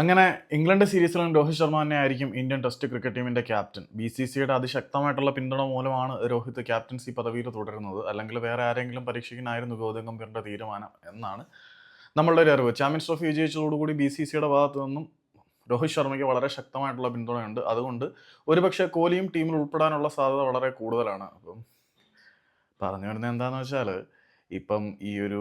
അങ്ങനെ ഇംഗ്ലണ്ട് സീരീസിലും രോഹിത് ശർമ്മ തന്നെ ആയിരിക്കും ഇന്ത്യൻ ടെസ്റ്റ് ക്രിക്കറ്റ് ടീമിന്റെ ക്യാപ്റ്റൻ. ബി സി സിയുടെ അതിശക്തമായിട്ടുള്ള പിന്തുണ മൂലമാണ് രോഹിത് ക്യാപ്റ്റൻസി പദവിയിൽ തുടരുന്നത്. അല്ലെങ്കിൽ വേറെ ആരെങ്കിലും പരീക്ഷിക്കാനായിരുന്നു ഗൗതം ഗംഭീറിന്റെ തീരുമാനം എന്നാണ് നമ്മളുടെ ഒരു അറിവ്. ചാമ്പ്യൻസ് ട്രോഫി വിജയിച്ചതോടുകൂടി ബി സി സിയുടെ ഭാഗത്തു നിന്നും രോഹിത് ശർമ്മയ്ക്ക് വളരെ ശക്തമായിട്ടുള്ള പിന്തുണയുണ്ട്. അതുകൊണ്ട് ഒരുപക്ഷെ കോഹ്ലിയും ടീമിൽ ഉൾപ്പെടാനുള്ള സാധ്യത വളരെ കൂടുതലാണ്. അപ്പം പറഞ്ഞു വരുന്നത് എന്താണെന്ന് വെച്ചാൽ ഇപ്പം ഈ ഒരു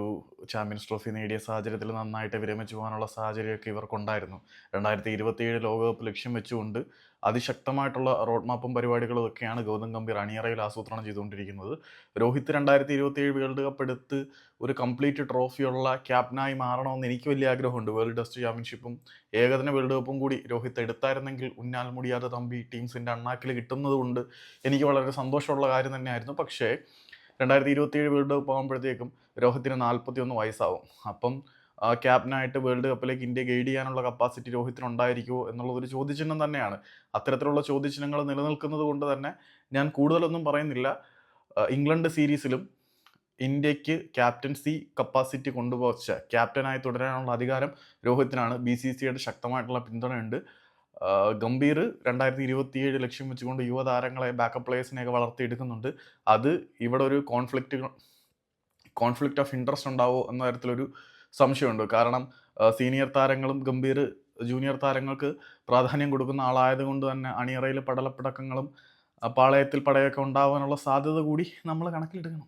ചാമ്പ്യൻസ് ട്രോഫി നേടിയ സാഹചര്യത്തിൽ നന്നായിട്ട് വിരമിച്ചു പോകാനുള്ള സാഹചര്യമൊക്കെ ഇവർക്കുണ്ടായിരുന്നു. രണ്ടായിരത്തി ഇരുപത്തിയേഴ് ലോകകപ്പ് ലക്ഷ്യം വെച്ചുകൊണ്ട് അതിശക്തമായിട്ടുള്ള റോഡ് മാപ്പും പരിപാടികളും ഒക്കെയാണ് ഗൗതം ഗംഭീർ അണിയറയിൽ ആസൂത്രണം ചെയ്തുകൊണ്ടിരിക്കുന്നത്. രോഹിത് രണ്ടായിരത്തി ഇരുപത്തിയേഴ് വേൾഡ് കപ്പ് എടുത്ത് ഒരു കംപ്ലീറ്റ് ട്രോഫിയുള്ള ക്യാപ്റ്റനായി മാറണമെന്ന് എനിക്ക് വലിയ ആഗ്രഹമുണ്ട്. വേൾഡ് ടെസ്റ്റ് ചാമ്പ്യൻഷിപ്പും ഏകദിന വേൾഡ് കപ്പും കൂടി രോഹിത് എടുത്തായിരുന്നെങ്കിൽ ഉന്നാൽ മുടിയാതെ തമ്പി ടീംസിന്റെ അണ്ണാക്കിൽ കിട്ടുന്നതുകൊണ്ട് എനിക്ക് വളരെ സന്തോഷമുള്ള കാര്യം തന്നെയായിരുന്നു. പക്ഷേ രണ്ടായിരത്തി ഇരുപത്തിയേഴ് വേൾഡ് കപ്പ് ആകുമ്പോഴത്തേക്കും രോഹിത്തിന് നാൽപ്പത്തി ഒന്ന് വയസ്സാവും. അപ്പം ക്യാപ്റ്റനായിട്ട് വേൾഡ് കപ്പിലേക്ക് ഇന്ത്യ ഗൈഡ് ചെയ്യാനുള്ള കപ്പാസിറ്റി രോഹിത്തിന് ഉണ്ടായിരിക്കുമോ എന്നുള്ളതൊരു ചോദ്യചിഹ്നം തന്നെയാണ്. അത്തരത്തിലുള്ള ചോദ്യചിഹ്നങ്ങൾ നിലനിൽക്കുന്നത് കൊണ്ട് തന്നെ ഞാൻ കൂടുതലൊന്നും പറയുന്നില്ല. ഇംഗ്ലണ്ട് സീരീസിലും ഇന്ത്യയ്ക്ക് ക്യാപ്റ്റൻസി കപ്പാസിറ്റി കൊണ്ടുപോച്ച ക്യാപ്റ്റനായി തുടരാനുള്ള അധികാരം രോഹിത്തിനാണ്. ബി സി സിയുടെ ശക്തമായിട്ടുള്ള പിന്തുണയുണ്ട്. ഗംഭീർ രണ്ടായിരത്തി ഇരുപത്തിയേഴ് ലക്ഷ്യം വെച്ചുകൊണ്ട് യുവതാരങ്ങളെ ബാക്കപ്പ് പ്ലേയേഴ്സിനെയൊക്കെ വളർത്തിയെടുക്കുന്നുണ്ട്. അത് ഇവിടെ ഒരു കോൺഫ്ലിക്റ്റ് കോൺഫ്ലിക്റ്റ് ഓഫ് ഇൻട്രസ്റ്റ് ഉണ്ടാവോ എന്ന തരത്തിലൊരു സംശയമുണ്ട്. കാരണം സീനിയർ താരങ്ങളും ഗംഭീർ ജൂനിയർ താരങ്ങൾക്ക് പ്രാധാന്യം കൊടുക്കുന്ന ആളായതുകൊണ്ട് തന്നെ അണിയറയിൽ പടലപ്പിടക്കങ്ങളും പാളയത്തിൽ പടയൊക്കെ ഉണ്ടാവാനുള്ള സാധ്യത കൂടി നമ്മൾ കണക്കിലെടുക്കണം.